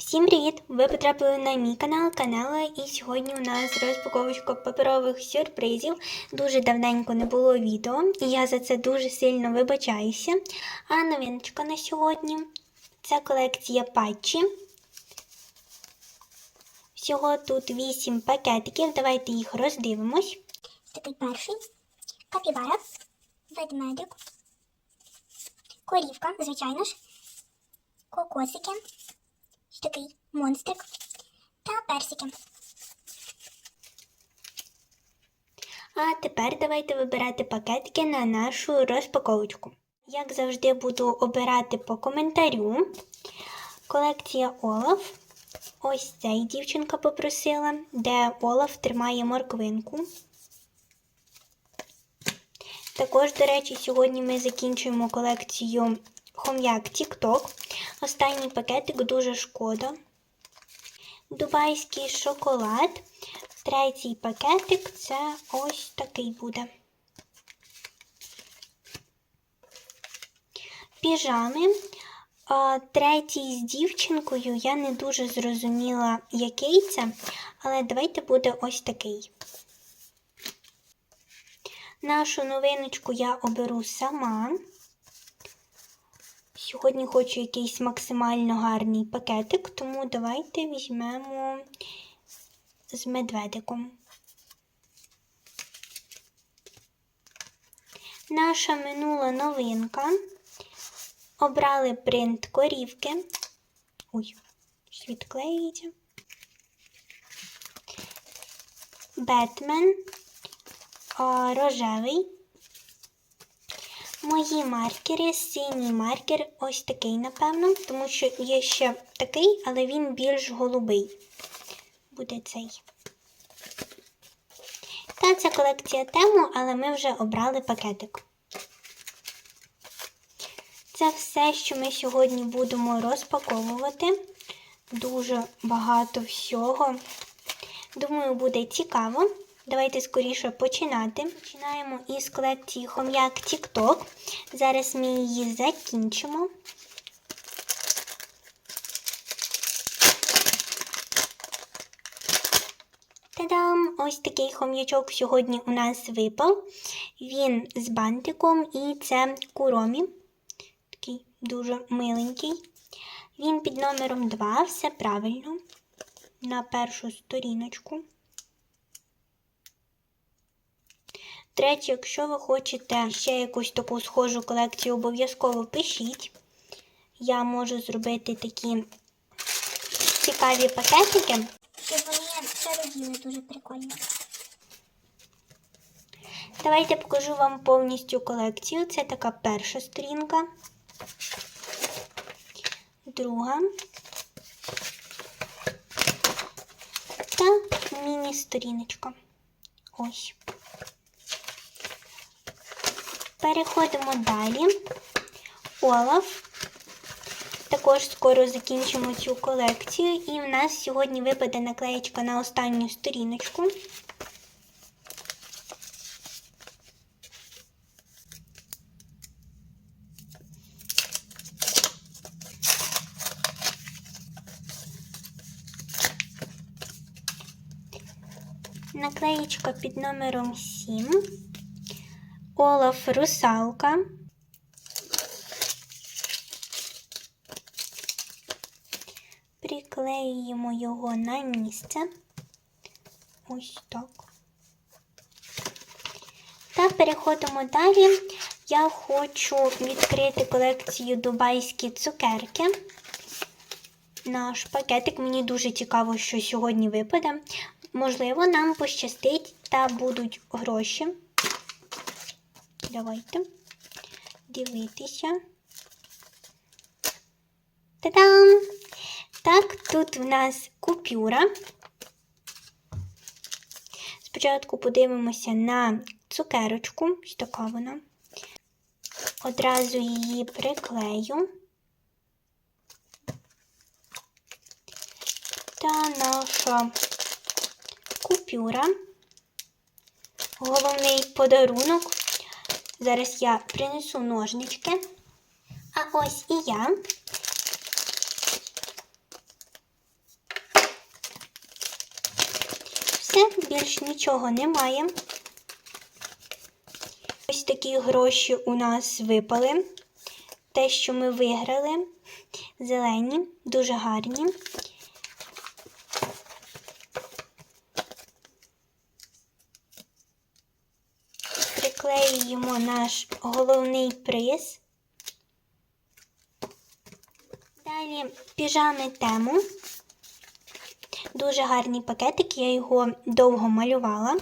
Всім привіт! Ви потрапили на мій канал, канал, і сьогодні у нас розпаковочка паперових сюрпризів. Дуже давненько не було відео, і я за це дуже сильно вибачаюся. А новиночка на сьогодні це колекція патчі. Всього тут 8 пакетиків. Давайте їх роздивимось. Такий перший. Капібара. Ведмедик. Корівка, звичайно ж. Кокосики. Такий монстрик. Та персики. А тепер давайте вибирати пакетики на нашу розпаковочку. Як завжди, буду обирати по коментарю. Колекція Олаф. Ось цей дівчинка попросила, де Олаф тримає морквинку. Також, до речі, сьогодні ми закінчуємо колекцію Хом'як TikTok. Останній пакетик дуже шкода. Дубайський шоколад. Третій пакетик це ось такий буде. Піжами. Третій з дівчинкою я не дуже зрозуміла, який це, але давайте буде ось такий. Нашу новиночку я оберу сама. Сьогодні хочу якийсь максимально гарний пакетик, тому давайте візьмемо з медведиком. Наша минула новинка. Обрали принт корівки. Ой, щось відклеюється. Бетмен. Рожевий. Мої маркери, синій маркер, ось такий, напевно, тому що є ще такий, але він більш голубий. Буде цей. Та це колекція тему, але ми вже обрали пакетик. Це все, що ми сьогодні будемо розпаковувати. Дуже багато всього. Думаю, буде цікаво. Давайте скоріше починати. Починаємо із колекції Хом'як TikTok. Зараз ми її закінчимо. Та-дам! Ось такий хом'ячок сьогодні у нас випав. Він з бантиком і це куромі. Такий дуже миленький. Він під номером 2, все правильно. На першу сторіночку. Речі, якщо ви хочете ще якусь таку схожу колекцію, обов'язково пишіть. Я можу зробити такі цікаві пакетики. І вони шароділи дуже прикольно. Давайте покажу вам повністю колекцію. Це така перша сторінка, друга та міні-сторіночка. Ось. Переходимо далі. Олаф. Також скоро закінчимо цю колекцію, і в нас сьогодні випаде наклеєчка на останню сторіночку. Наклеєчка під номером 7. Олаф русалка. Приклеюємо його на місце. Ось так. Та переходимо далі. Я хочу відкрити колекцію дубайські цукерки. Наш пакетик. Мені дуже цікаво, що сьогодні випаде. Можливо, нам пощастить та будуть гроші. Давайте дивитися. Та-дам! Так, тут в нас купюра. Спочатку подивимося на цукерочку. Ось така вона. Одразу її приклею. Та наша купюра. Головний подарунок. Зараз я принесу ножнички. А ось і я. Все, більш нічого немає. Ось такі гроші у нас випали. Те, що ми виграли, зелені, дуже гарні. Приклеюємо наш головний приз. Далі піжами тему. Дуже гарний пакетик, я його довго малювала.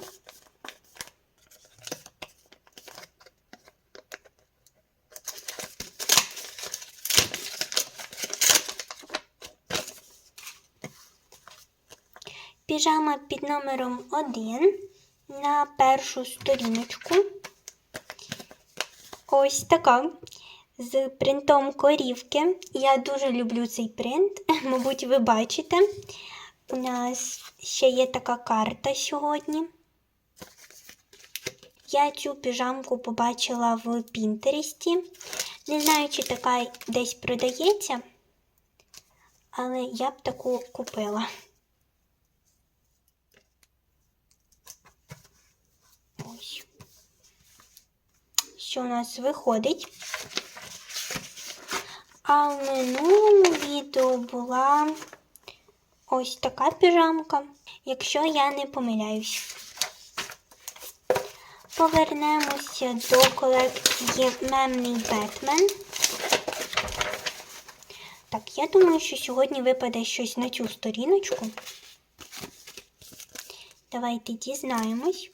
Піжама під номером 1 на першу сторіночку. Ось така. З принтом корівки. Я дуже люблю цей принт, мабуть, ви бачите. У нас ще є така карта сьогодні. Я цю піжамку побачила в Пінтересті. Не знаю, чи така десь продається, але я б таку купила. Ось. Що у нас виходить? А в минулому відео була ось така піжамка, якщо я не помиляюсь. Повернемося до колекції Мемний Бетмен. Так, я думаю, що сьогодні випаде щось на цю сторіночку. Давайте дізнаємось.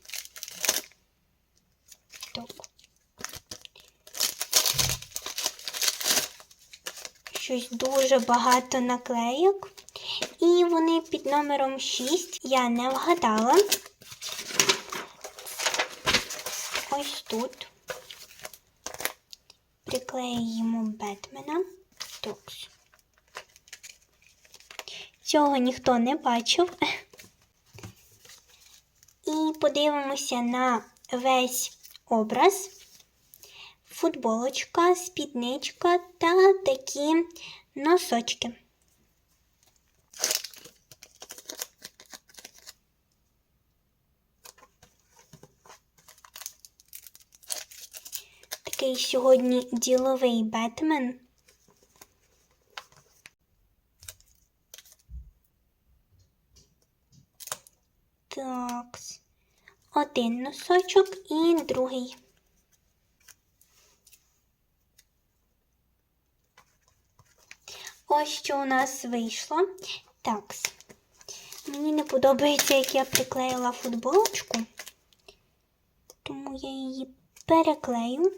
Так. Щось дуже багато наклейок. І вони під номером 6 я не вгадала. Ось тут. Приклеїмо Бетмена. Токс. Цього ніхто не бачив. І подивимося на весь образ. Футболочка, спідничка та такі носочки. Такий сьогодні діловий Бетмен. Так. Один носочок і другий. Ось що у нас вийшло. Так. Мені не подобається, як я приклеїла футболочку, тому я її переклею.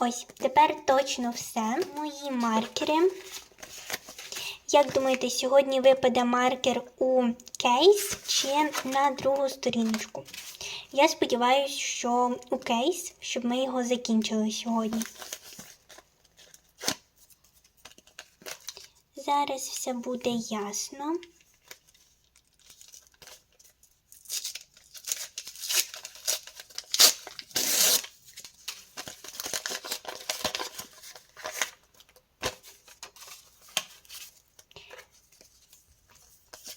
Ось, тепер точно все. Мої маркери. Як думаєте, сьогодні випаде маркер у кейс чи на другу сторіночку? Я сподіваюся, що у кейс, щоб ми його закінчили сьогодні. Зараз все буде ясно.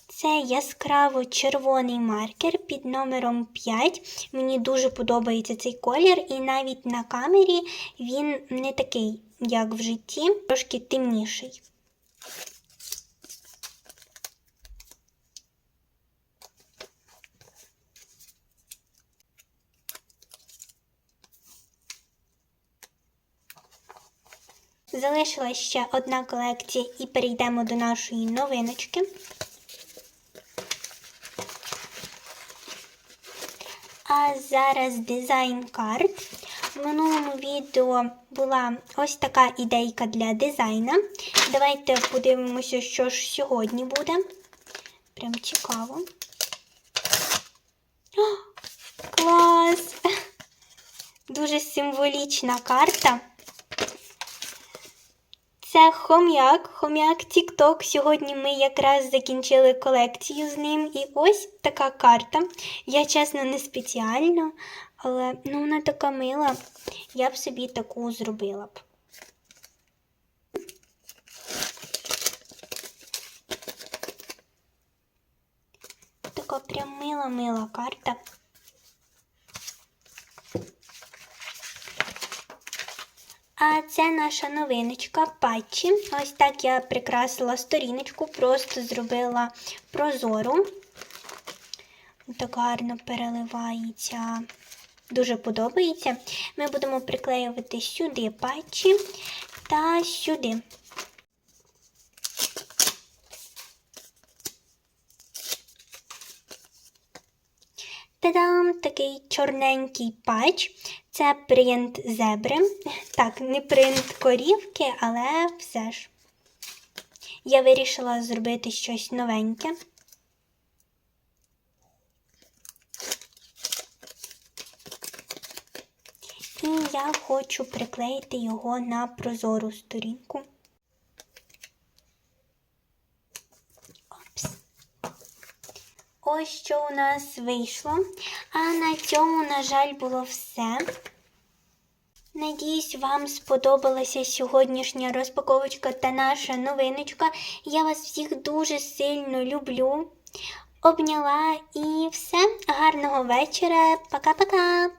Це яскраво червоний маркер під номером 5. Мені дуже подобається цей колір, і навіть на камері він не такий, як в житті, трошки темніший. Залишилась ще одна колекція і перейдемо до нашої новиночки. А зараз дизайн карт. В минулому відео була ось така ідейка для дизайна. Давайте подивимося, що ж сьогодні буде. Прям цікаво. О, клас! Дуже символічна карта. Це хом'як, хом'як Тік-Ток. Сьогодні ми якраз закінчили колекцію з ним. І ось така карта. Я, чесно, не спеціально, але ну, вона така мила. Я б собі таку зробила б. Така прям мила-мила карта. А це наша новиночка патчі. Ось так я прикрасила сторіночку, просто зробила прозору. Так гарно переливається. Дуже подобається. Ми будемо приклеювати сюди патчі та сюди. Та-дам! Такий чорненький патч. Це принт зебри. Так, не принт корівки, але все ж. Я вирішила зробити щось новеньке. І я хочу приклеїти його на прозору сторінку. Опс. Ось що у нас вийшло. А на цьому, на жаль, було все. Надіюсь, вам сподобалася сьогоднішня розпаковочка та наша новиночка. Я вас всіх дуже сильно люблю. Обняла і все. Гарного вечора. Пока-пока.